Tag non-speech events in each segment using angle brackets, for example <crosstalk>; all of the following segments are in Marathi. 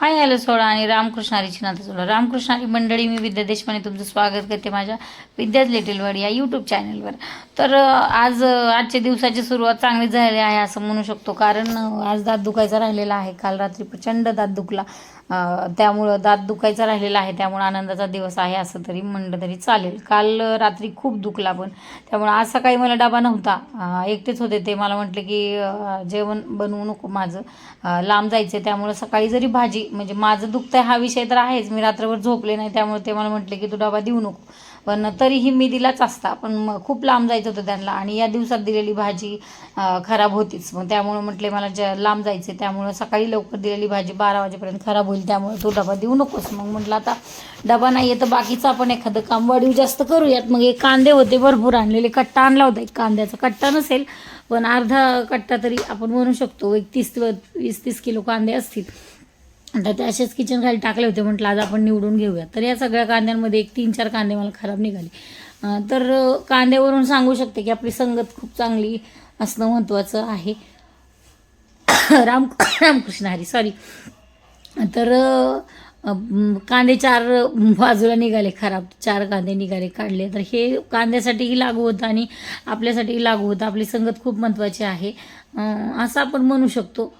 हाय हॅलो सोळा आणि रामकृष्णारीची नातं सोळा रामकृष्णारी मंडळी मी विद्या देशपांडे तुमचं स्वागत करते माझ्या विद्याच लिटिल वर्ड या यूट्यूब चॅनलवर तर आज आजच्या दिवसाची सुरुवात चांगली झाली आहे असं म्हणू शकतो. कारण आज दात दुखायचा राहिलेला आहे. काल रात्री प्रचंड दात दुखला. त्यामुळं दात दुखायचा राहिलेला आहे त्यामुळं आनंदाचा दिवस आहे असं तरी म्हणलं तरी चालेल. काल रात्री खूप दुखला पण. त्यामुळं आज सकाळी मला डबा नव्हता. एकटेच होते ते. मला म्हटले की जेवण बनवू नको माझं. लांब जायचं त्यामुळं सकाळी जरी भाजी म्हणजे माझं दुखतं हा विषय तर आहेच. मी रात्रभर झोपले नाही. त्यामुळे ते मला म्हटले की तू डबा देऊ नको. पण तरीही मी दिलाच असता. पण मग खूप लांब जायचं होतं त्यांना आणि या दिवसात दिलेली भाजी खराब होतीच. मग त्यामुळं म्हटले मला ज लांब जायचे त्यामुळं सकाळी लवकर दिलेली भाजी बारा वाजेपर्यंत खराब होईल. त्यामुळे तो डबा देऊ नकोस. मग म्हटलं आता डबा नाही आहे तर बाकीचं आपण एखादं काम वाढीव जास्त करूयात. मग एक कांदे होते भरपूर आणलेले. कट्टा आणला होता. एक कांद्याचा कट्टा नसेल पण अर्धा कट्टा तरी आपण म्हणू शकतो. एक तीस वीस तीस किलो कांदे असतील. आता ते असेच किचन खाली टाकले होते. म्हटलं आज आपण निवडून घेऊया तर या सगळ्या कांद्यांमध्ये एक तीन चार कांदे मला खराब निघाले. तर कांद्यावरून सांगू शकते की आपली संगत खूप चांगली असणं महत्त्वाचं आहे. <coughs> राम रामकृष्ण हरी सॉरी तर कांदे चार बाजूला निघाले खराब. चार कांदे निघाले काढले. तर हे कांद्यासाठीही लागू होतं आणि आपल्यासाठीही लागू होतं. आपली संगत खूप महत्त्वाची आहे. असं आपण म्हणू शकतो.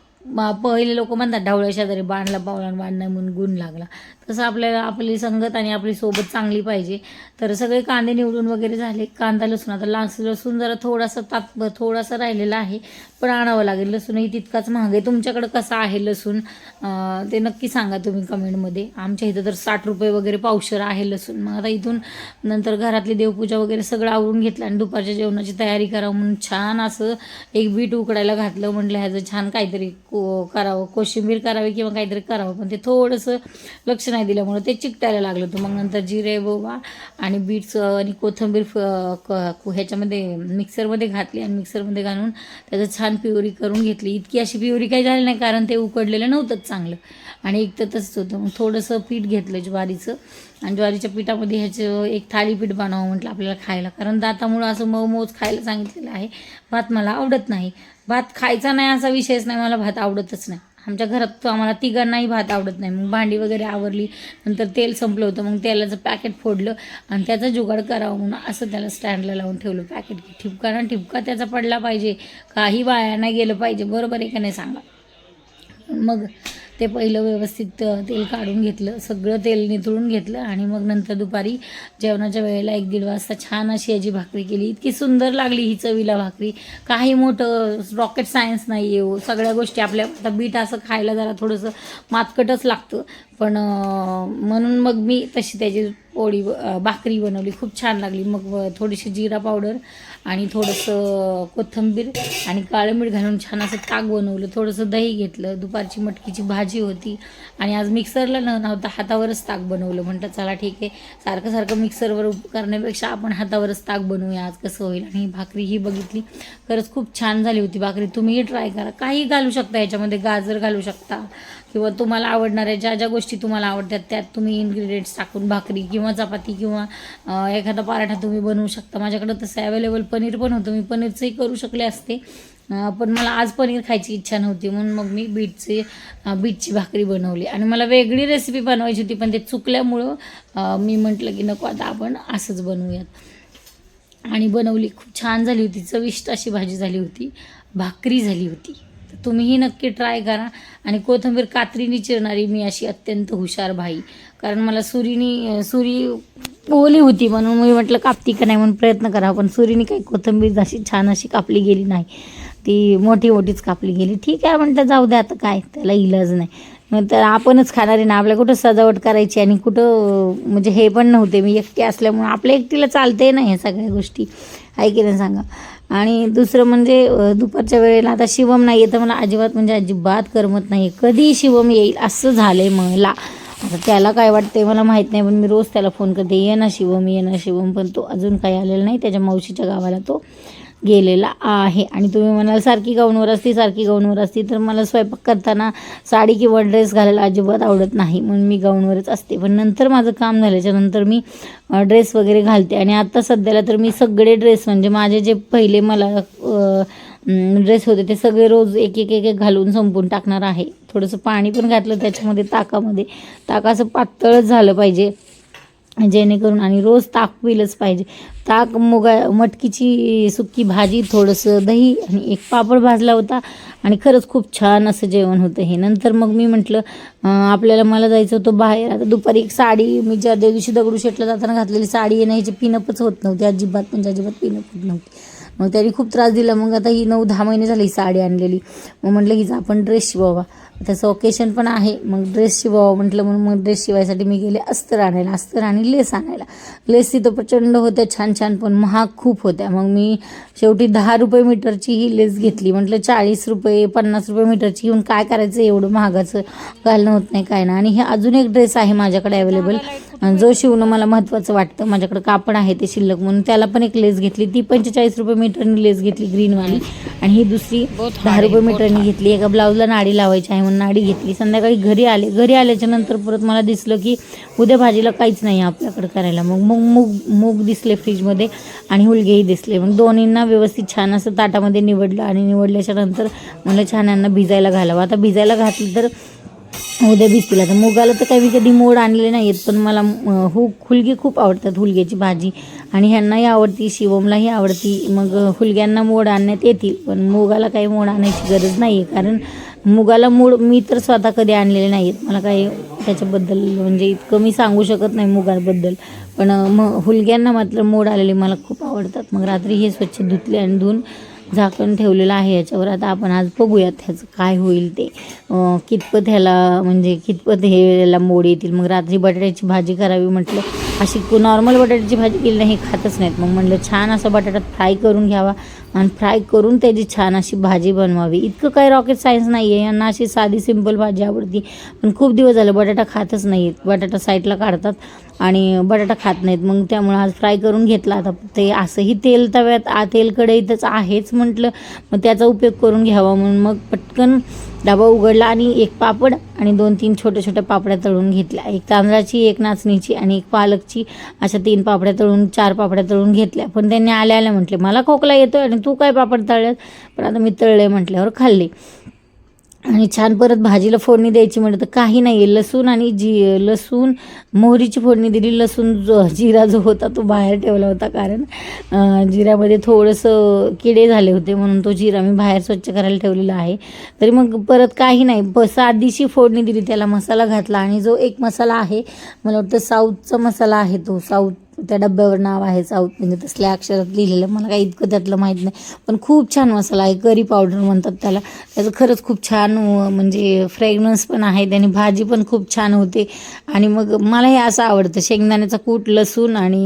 पहिले लोक म्हणतात ढवळ्या शेजारी बांधला पावला बाण नाही म्हणून गुण लागला. तसं आपल्याला आपली संगत आणि आपली सोबत चांगली पाहिजे. तर सगळे कांदे निवडून वगैरे झाले. कांदा लसूण. आता लास लसूण जरा थोडासा ताप थोडासा राहिलेला आहे पण आणावं लागेल. लसूणही तितकाच महाग आहे. तुमच्याकडं कसा आहे लसूण? ते नक्की सांगा तुम्ही कमेंटमध्ये. आमच्या इथं तर साठ रुपये वगैरे पावशर आहे लसूण. मग आता इथून नंतर घरातली देवपूजा वगैरे सगळं आवरून घेतलं आणि दुपारच्या जेवणाची तयारी करावं म्हणून छान असं एक बीट उकडायला घातलं. म्हटलं ह्याचं छान काहीतरी को करावं. कोशिंबीर करावी किंवा काहीतरी करावं. पण ते थोडंसं लक्ष नाही दिल्यामुळं ते चिकटायला लागलं होतं. मग नंतर जिरे बोबा आणि बीट्स आणि कोथिंबीर फ- क- ह्याच्यामध्ये मिक्सरमध्ये घातली आणि मिक्सरमध्ये घालून त्याचं छान प्युरी करून घेतली. इतकी अशी प्युरी काही झाली नाही कारण ते उकडलेलं नव्हतंच चांगलं. आणि एक तर तसंच होतं. मग थोडंसं पीठ घेतलं ज्वारीचं. आणि ज्वारीच्या पिठामध्ये ह्याचं एक थालीपीठ बनवावं म्हटलं आपल्याला खायला. कारण दातामुळं असं मऊ मऊच खायला सांगितलेलं आहे. भात मला आवडत नाही. भात खायचा नाही असा विषयच नाही. मला भात आवडतच नाही. आमच्या घरात तो आम्हाला तिघांनाही भात आवडत नाही. मग भांडी वगैरे आवरली नंतर तेल संपलं होतं. मग तेलाचं पॅकेट फोडलं आणि त्याचा जुगाड करावं म्हणून असं त्याला स्टँडला लावून ठेवलं पॅकेट ठिपका ना ठिपका त्याचा पडला पाहिजे. काही वाया नाही गेलं पाहिजे. बरोबर आहे का नाही सांगा? मग ते पहिलं व्यवस्थित तेल काढून घेतलं. सगळं तेल निथळून घेतलं आणि मग नंतर दुपारी जेवणाच्या वेळेला एक दीड वाजता छान अशी याची भाकरी केली. इतकी सुंदर लागली ही चवीला भाकरी. काही मोठं रॉकेट सायन्स नाही आहे सगळ्या गोष्टी आपल्या आता बीट असं खायला जरा थोडंसं मातकटच लागतं. पण म्हणून मग मी तशी त्याची पोळी भाकरी बनवली. खूप छान लागली. मग थोडीशी जिरा पावडर आणि थोडंसं कोथिंबीर आणि काळं मीठ घालून छान असं ताक बनवलं. थोडंसं दही घेतलं. दुपारची मटकीची भाजी होती. आणि आज मिक्सरला न नव्हता हातावरच ताक बनवलं. म्हणतात चला ठीक आहे. सारखं सारखं मिक्सरवर करण्यापेक्षा आपण हातावरच ताक बनवूया. आज कसं होईल? आणि भाकरी ही बघितली. खरंच खूप छान झाली होती भाकरी. तुम्हीही ट्राय करा. काही घालू शकता याच्यामध्ये. गाजर घालू शकता. किंवा तुम्हाला आवडणाऱ्या ज्या ज्या गोष्टी तुम्हाला आवडतात त्यात तुम्ही इन्ग्रेडियंट्स टाकून भाकरी किंवा चपाती किंवा एखादा पराठा तुम्ही बनवू शकता. माझ्याकडं तसं अवेलेबल पनीर पण होतं. मी पनीरचंही करू शकले असते. पण मला आज पनीर खायची इच्छा नव्हती. म्हणून मग मी बीटचे बीटची भाकरी बनवली. आणि मला वेगळी रेसिपी बनवायची होती पण ते चुकल्यामुळं मी म्हटलं की नको आता आपण असंच बनवूयात. आणि बनवली. खूप छान झाली होती. चविष्ट अशी भाजी झाली होती. भाकरी झाली होती. तुम्हीही नक्की ट्राय करा. आणि कोथिंबीर कात्रीने चिरणारी मी अशी अत्यंत हुशार भाई कारण मला सुरीनी सुरी ओली होती म्हणून मी म्हटलं कापती का नाही? म्हणून प्रयत्न करा. पण सुरीने काही कोथिंबीर अशी छान अशी कापली गेली नाही. ती मोठी मोठीच कापली गेली. ठीक आहे म्हटलं जाऊ द्या आता काय त्याला इलाज नाही. मग तर आपणच खाणारे ना आपल्या कुठं सजावट करायची आणि कुठं म्हणजे हे पण नव्हते. मी एकटी असल्यामुळं आपल्या एकटीला चालते ना ह्या सगळ्या गोष्टी. आहे की नाही सांगा? आणि दुसरं म्हणजे दुपारच्या वेळेला आता शिवम नाही येतं मला अजिबात म्हणजे अजिबात करमत नाही कधी शिवम येईल असं झालं आहे मला. आता त्याला काय वाटतंय मला माहीत नाही पण मी रोज त्याला फोन करते ये ना शिवम ये ना शिवम. पण तो अजून काही आलेला नाही त्याच्या मावशीच्या गावाला तो. गेलेला आहे. आणि तुम्ही म्हणाल सारखी गाऊनवर असती सारखी गाऊनवर असती तर मला स्वयंपाक करताना साडी किंवा ड्रेस घालायला अजिबात आवडत नाही. म्हणून मी गाऊनवरच असते. पण नंतर माझं काम झाल्याच्यानंतर मी ड्रेस वगैरे घालते. आणि आत्ता सध्याला तर मी सगळे ड्रेस म्हणजे माझे जे पहिले मला ड्रेस होते ते सगळे रोज एक एक एक एक घालून संपून टाकणार आहे. थोडंसं पाणी पण घातलं त्याच्यामध्ये ताकामध्ये. ताक असं पातळच झालं पाहिजे. जेणेकरून आणि रोज ताक पिलंच पाहिजे. ताक मुगा मटकीची सुक्की भाजी थोडंसं दही आणि एक पापड भाजला होता आणि खरंच खूप छान असं जेवण होतं हे. नंतर मग मी म्हटलं आपल्याला मला जायचं होतं बाहेर. आता दुपारी एक साडी मी ज्या दिवशी दगडूशेठला जाताना घातलेली साडी आहे ना ह्याची पिनअपच होत नव्हती. अजिबात म्हणजे अजिबात पिनअप होत नव्हती. मग त्यांनी खूप त्रास दिला. मग आता ही नऊ दहा महिने झाली ही साडी आणलेली. मग म्हटलं हिचा आपण ड्रेस शिवावा. त्याचं ओकेशन पण आहे. मग ड्रेस शिवावं म्हटलं म्हणून मग ड्रेस शिवायसाठी मी गेले अस्तर आणायला. अस्तर आणि लेस आणायला. लेस तिथं प्रचंड होत्या छान छान पण महाग खूप होत्या. मग मी शेवटी दहा रुपये मीटरची ही लेस घेतली. म्हटलं चाळीस रुपये पन्नास रुपये मीटरची घेऊन काय करायचं? एवढं महागाचं घालणं होत नाही काय ना आणि हे अजून एक ड्रेस आहे माझ्याकडे अवेलेबल जो शिवणं मला महत्त्वाचं वाटतं माझ्याकडे कापड आहे ते शिल्लक म्हणून त्याला पण एक लेस घेतली. ती पंचेचाळीस रुपये मीटरनी लेस घेतली ग्रीनवाली आणि ही दुसरी दहा रुपये मीटरनी घेतली. एका ब्लाऊजला नाडी लावायची आहे म्हणून नाडी घेतली. संध्याकाळी घरी आले. घरी आल्याच्यानंतर परत मला दिसलं की उद्या भाजीला काहीच नाही आपल्याकडे करायला. मग मग मूग मूग दिसले फ्रीजमध्ये आणि हुलगेही दिसले. मग दोन्हींना व्यवस्थित छान असं ताटामध्ये निवडलं आणि निवडल्याच्या नंतर मला छान यांना भिजायला घालावं. आता भिजायला घातलं तर उद्या भिजतील. आता मुगाला तर काही मी कधी मोड आणले नाही आहेत पण मला हु हुलगे खूप आवडतात हुलग्याची भाजी. आणि ह्यांनाही आवडती शिवमलाही आवडती. मग हुलग्यांना मोड आणण्यात येतील पण मुगाला काही मोड आणायची गरज नाही आहे कारण मुगाला मूळ मी तर स्वतः कधी आणलेले नाही आहेत मला काही त्याच्याबद्दल म्हणजे इतकं मी सांगू शकत नाही मुगाबद्दल. पण म मग हुलग्यांना मात्र मोड आलेले मला खूप आवडतात. मग रात्री हे स्वच्छ धुतले आणि धुवून झाकण ठेवलेलं आहे याच्यावर. आता आपण आज बघूयात ह्याचं काय होईल ते. कितपत ह्याला म्हणजे कितपत हे याला मोड येतील. मग रात्री बटाट्याची भाजी करावी म्हटलं. अशी नॉर्मल बटाट्याची भाजी केली नाही हे खातच नाहीत. मग म्हटलं छान असा बटाटा फ्राय करून घ्यावा. आणि फ्राय करून त्याची छान अशी भाजी बनवावी. इतकं काही रॉकेट सायन्स नाही आहे यांना अशी साधी सिंपल भाजी आवडती. पण खूप दिवस झालं बटाटा खातच नाही आहेत बटाटा साईडला काढतात आणि बटाटा खात नाहीत. मग त्यामुळे आज फ्राय करून घेतला. आता ते असंही तेल तव्यात आ तेल कढईतच आहेच म्हटलं. मग त्याचा उपयोग करून घ्यावा म्हणून मग पटकन डबा उघडला आणि एक पापड आणि दोन तीन छोट्या छोट्या पापड्या तळून घेतल्या. एक तांदळाची एक नाचणीची आणि एक पालकची अशा तीन पापड्या तळून चार पापड्या तळून घेतल्या. पण त्यांनी आल्या आल्या म्हटले मला खोकला येतोय आणि तू काय पापड तळल्यात पण आता मी तळले म्हटल्यावर खाल्ले. आणि छान परत भाजीला फोडणी द्यायची म्हटलं तर काही नाही आहे लसूण आणि जी लसूण मोहरीची फोडणी दिली. लसूण जो जिरा जो होता तो बाहेर ठेवला होता कारण जिऱ्यामध्ये थोडंसं किडे झाले होते म्हणून तो जिरा मी बाहेर स्वच्छ करायला ठेवलेला आहे. तरी मग परत काही नाही. ब साधीशी फोडणी दिली. त्याला मसाला घातला आणि जो एक मसाला आहे मला वाटतं साऊथचा मसाला आहे तो. साऊथ त्या डब्यावर नाव आहे साऊथ म्हणजे तसल्या अक्षरात लिहिलेलं. मला काही इतकं त्यातलं माहीत नाही. पण खूप छान मसाला आहे करी पावडर म्हणतात त्याला. त्याचं खरंच खूप छान म्हणजे फ्रेग्रन्स पण आहे त्याने. भाजी पण खूप छान होते. आणि मग मला हे असं आवडतं. शेंगदाण्याचा कूट लसूण आणि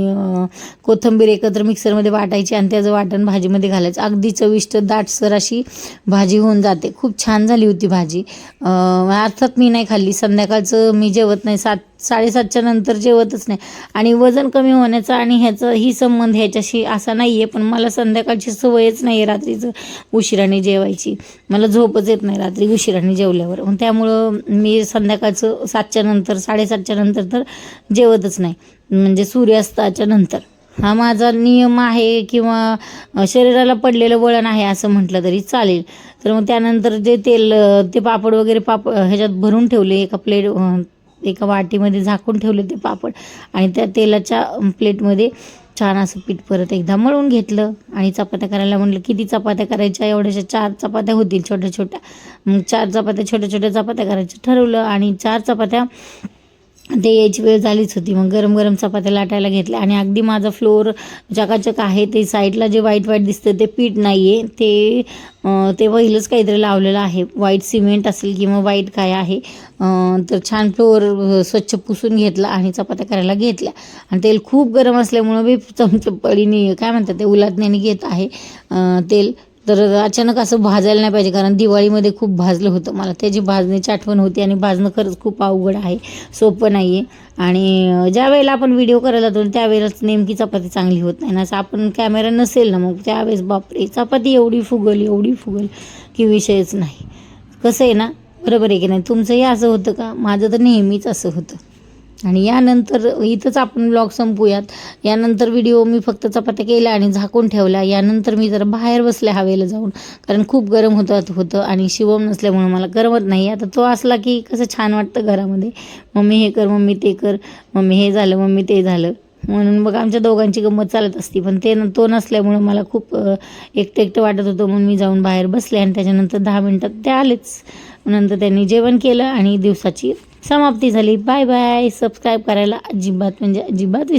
कोथंबीर कोथिंबीर एकत्र मिक्सरमध्ये वाटायची आणि त्याचं वाटण भाजीमध्ये घालायचं. अगदी चविष्ट दाटसर अशी भाजी होऊन जाते. खूप छान झाली होती भाजी. अर्थात मी नाही खाल्ली. संध्याकाळचं मी जेवत नाही. सात साडेसातच्या नंतर जेवतच नाही. आणि वजन कमी होण्याचा आणि ह्याचा ही संबंध ह्याच्याशी असा नाही आहे पण मला संध्याकाळची सवयच नाही आहे रात्रीचं उशिराने जेवायची. मला झोपच येत नाही रात्री उशिराने जेवल्यावर. मग त्यामुळं मी संध्याकाळचं सातच्या नंतर साडेसातच्या नंतर तर जेवतच नाही. म्हणजे सूर्यास्ताच्या नंतर. हा माझा नियम आहे किंवा शरीराला पडलेलं वळण आहे असं म्हटलं तरी चालेल. तर मग त्यानंतर जे तेल ते पापड वगैरे पाप ह्याच्यात भरून ठेवले एका प्लेट एका वाटीमध्ये झाकून ठेवले ते पापड आणि त्या तेलाच्या प्लेटमध्ये छान असं पीठ परत एकदा मळून घेतलं आणि चपात्या करायला म्हटलं किती चपात्या करायच्या? एवढ्याशा चार चपात्या होतील छोट्या छोट्या मग चार चपात्या छोट्या छोट्या चपात्या करायच्या ठरवलं आणि चार चपात्या ते यायची वेळ झालीच होती. मग गरम गरम चपात्या लाटायला घेतल्या आणि अगदी माझा फ्लोअर चकाचक आहे. ते साईडला जे व्हाईट व्हाईट दिसतं ते पीठ नाही आहे ते ते पहिलंच काहीतरी लावलेलं आहे. व्हाईट सिमेंट असेल किंवा व्हाईट काय आहे तर छान फ्लोअर स्वच्छ पुसून घेतला आणि चपात्या करायला घेतल्या. आणि तेल खूप गरम असल्यामुळं मी चमचपडीने काय म्हणतात ते उलाटण्याने घेत आहे तेल. तर अचानक असं भाजायला नाही पाहिजे कारण दिवाळीमध्ये खूप भाजलं होतं मला. त्याची भाजण्याची आठवण होती आणि भाजणं खरंच खूप अवघड आहे सोपं नाही आहे आणि ज्या वेळेला आपण व्हिडिओ करायला जातो त्यावेळेलाच नेमकी चपाती चांगली होत नाही. ना असं आपण कॅमेरा नसेल ना मग त्यावेळेस बापरे चपाती एवढी फुगल एवढी फुगल की विषयच नाही. कसं आहे ना बरोबर आहे की नाही? तुमचंही असं होतं का? माझं तर नेहमीच असं होतं. आणि यानंतर इथंच आपण ब्लॉग संपूयात. यानंतर व्हिडिओ मी फक्त चपात्या केला आणि झाकून ठेवला यानंतर मी जरा बाहेर बसले हवेला जाऊन कारण खूप गरम होतं होतं आणि शिवम नसल्यामुळं मला करमत नाही. आता तो असला की कसं छान वाटतं घरामध्ये. मम्मी हे कर मम्मी ते कर मम्मी हे झालं मम्मी ते झालं. म्हणून मग आमच्या दोघांची गंमत चालत असती पण ते न तो नसल्यामुळं मला खूप एकटं एकटं वाटत होतं. म्हणून मी जाऊन बाहेर बसले आणि त्याच्यानंतर दहा मिनटात ते आलेच. नंतर त्यांनी जेवण केलं आणि दिवसाची समाप्ती झाली. Bye bye. सबस्क्राईब करायला अजिबात म्हणजे अजिबात